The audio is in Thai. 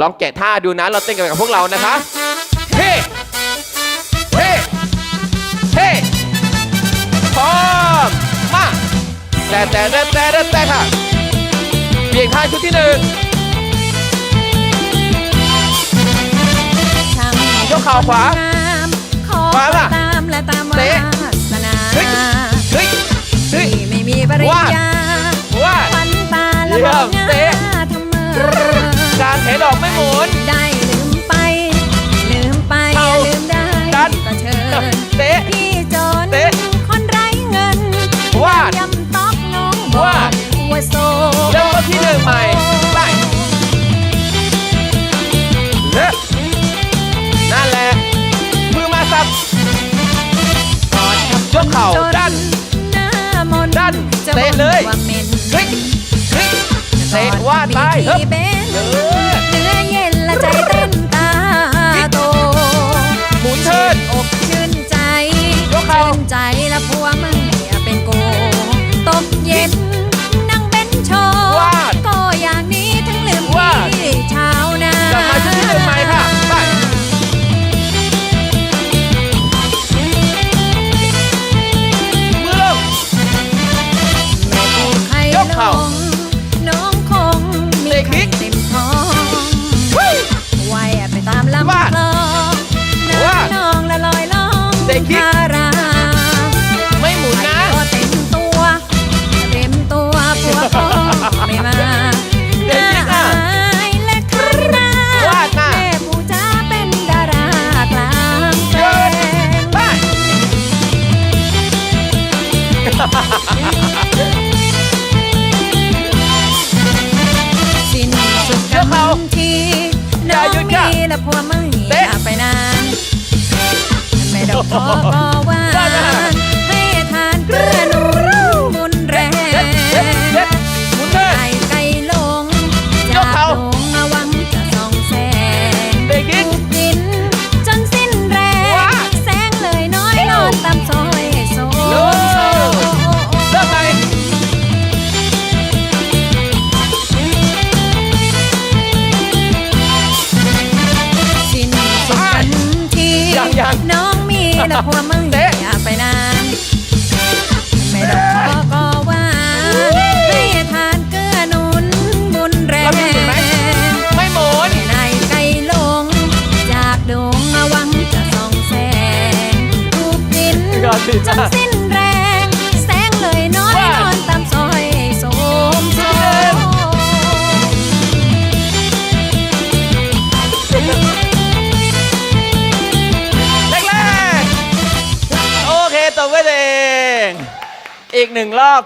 ลองแกะท่าดูนะ เราเต้นกันกับพวกเรานะคะ เฮ้ เฮ้ เฮ้พร้อมมาแต่แต่แต่แต่แต่แต่ค่ะเปลี่ยนท่าชุดที่หนึ่งยกเข่าขวาขอขวาล่ะตามและตามวาเตะสนาเฮ้ยเฮ้ยเฮ้ยที่ไม่มีปริญวาดญาว่า การเทดอกไม่หมุน ได้ลืมไป ลืมไปเข่าลืมได้ดันก็เชิญเตะพี่จนเตะคนไร้เงินวาดยำตอกน้องบอวาดกว่าโซเริ่มต้นที่หนึ่งใหม่ไปเละนั่นแหละ มือมาสับกอดกับยกเข่าจนดัน หน้ามนต์ดันจะเตะเลย บ่นว่าเหม็นเฮ้ยเฮ้ยเตะว่าดไปเฮ้ย พลิกทาราไม่หมุนนะก็เต็มตัวเต็มตัวผัวก็ไม่มาเตะพลิกอะอายและคณาวาดมาแม่ผู้จ้าเป็นดารากลางแปลงไปสิ้นสุดยกเข่าทีอย่าหยุดค่ะน้องมีและผัวไม่เตะอยากไปนาน ไม่ดอกขอก็หวาได้ไหมฮะนให้ทานเกลือหนุนมุนแรงเด็ดเด็ดเด็ดหมุนเทิร์นไก่ไก่ลงยจากเข่าลงระวังจะส่องแสงเบรกคิกถูกกินจนสิ้นแรงว้าแสงเลยน้อยนอนตามซอยโซโน่เริ่มไปสิ้นสุดกันทียังยังน้องมี และผัวมึงเตะอยากไปนานไม่ดอกขอก็หวานให้ทานเกลือหนุนบุญแรแล้วงมีหมุนไหมไม่หมุนในไก่ลง จากดงหวังจะส่องแสงถูกกินก่อนสิจนสิ้นแรง อีกหนึ่งรอบ